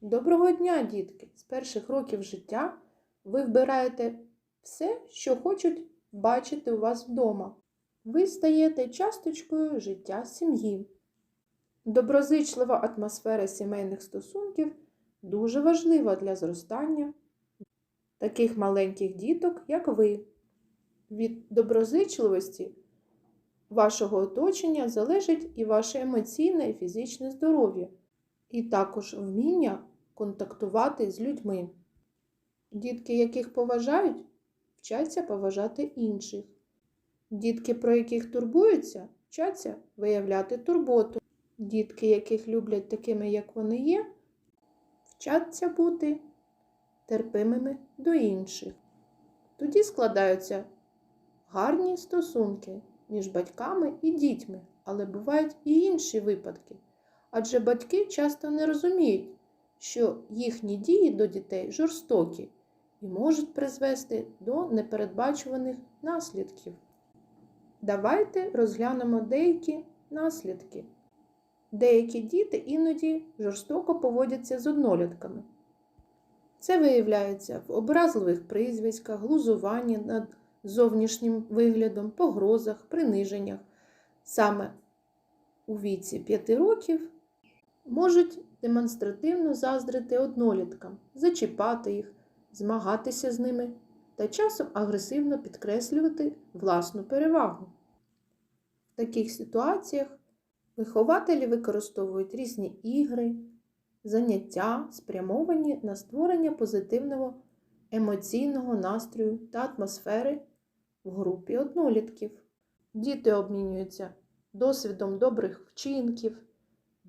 Доброго дня, дітки! З перших років життя ви вбираєте все, що хочуть бачити у вас вдома. Ви стаєте часточкою життя сім'ї. Доброзичлива атмосфера сімейних стосунків дуже важлива для зростання таких маленьких діток, як ви. Від доброзичливості вашого оточення залежить і ваше емоційне і фізичне здоров'я, і також вміння контактувати з людьми. Дітки, яких поважають, вчаться поважати інших. Дітки, про яких турбуються, вчаться виявляти турботу. Дітки, яких люблять такими, як вони є, вчаться бути терпимими до інших. Тоді складаються гарні стосунки між батьками і дітьми, але бувають і інші випадки. Адже батьки часто не розуміють, що їхні дії до дітей жорстокі і можуть призвести до непередбачуваних наслідків. Давайте розглянемо деякі наслідки. Деякі діти іноді жорстоко поводяться з однолітками. Це виявляється в образливих прізвиськах, глузуванні над зовнішнім виглядом, погрозах, приниженнях. Саме у віці 5 років можуть демонстративно заздрити одноліткам, зачіпати їх, змагатися з ними та часом агресивно підкреслювати власну перевагу. В таких ситуаціях вихователі використовують різні ігри, заняття, спрямовані на створення позитивного емоційного настрою та атмосфери в групі однолітків. Діти обмінюються досвідом добрих вчинків,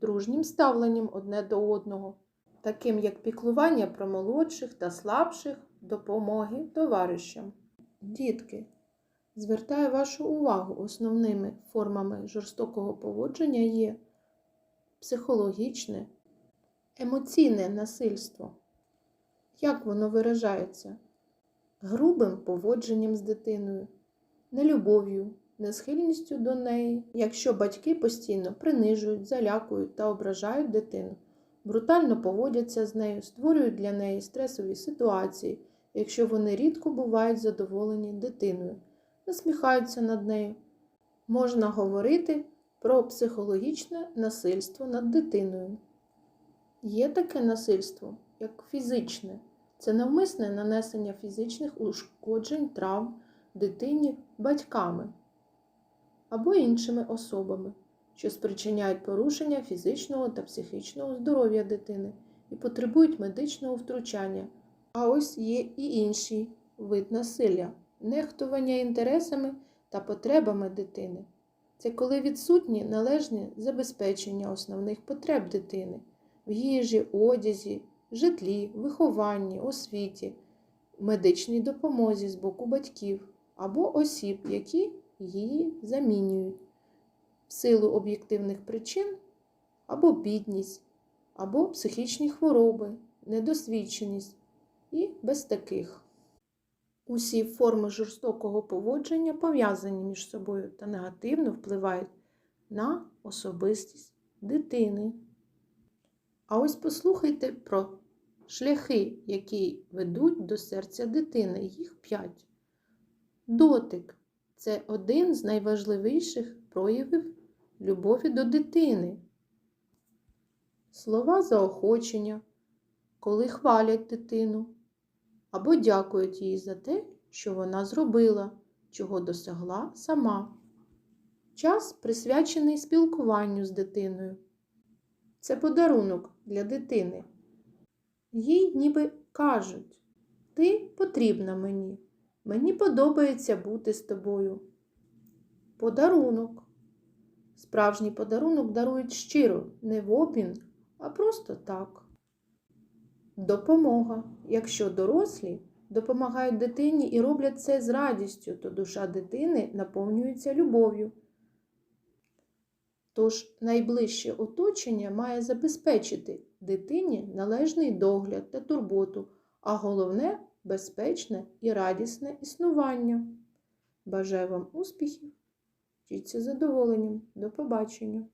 дружнім ставленням одне до одного, таким як піклування про молодших та слабших, допомоги товаришам. Дітки, звертаю вашу увагу, основними формами жорстокого поводження є психологічне, емоційне насильство. Як воно виражається? Грубим поводженням з дитиною, нелюбов'ю, несхильністю до неї, якщо батьки постійно принижують, залякують та ображають дитину, брутально поводяться з нею, створюють для неї стресові ситуації, якщо вони рідко бувають задоволені дитиною, насміхаються над нею. Можна говорити про психологічне насильство над дитиною. Є таке насильство, як фізичне. Це навмисне нанесення фізичних ушкоджень, травм дитині батьками або іншими особами, що спричиняють порушення фізичного та психічного здоров'я дитини і потребують медичного втручання. А ось є і інший вид насилля нехтування інтересами та потребами дитини. Це коли відсутні належні забезпечення основних потреб дитини в їжі, одязі, житлі, вихованні, освіті, медичній допомозі з боку батьків або осіб, які її замінюють в силу об'єктивних причин або бідність, або психічні хвороби, недосвідченість і без таких. Усі форми жорстокого поводження пов'язані між собою та негативно впливають на особистість дитини. А ось послухайте про шляхи, які ведуть до серця дитини. Їх п'ять. Дотик це один з найважливіших проявів любові до дитини. Слова заохочення, коли хвалять дитину або дякують їй за те, що вона зробила, чого досягла сама. Час присвячений спілкуванню з дитиною. Це подарунок для дитини. Їй ніби кажуть, ти потрібна мені, мені подобається бути з тобою. Подарунок. Справжній подарунок дарують щиро, не в обмін, а просто так. Допомога. Якщо дорослі допомагають дитині і роблять це з радістю, то душа дитини наповнюється любов'ю. Тож найближче оточення має забезпечити дитині належний догляд та турботу, а головне безпечне і радісне існування. Бажаю вам успіхів! Вчіться задоволенням. До побачення!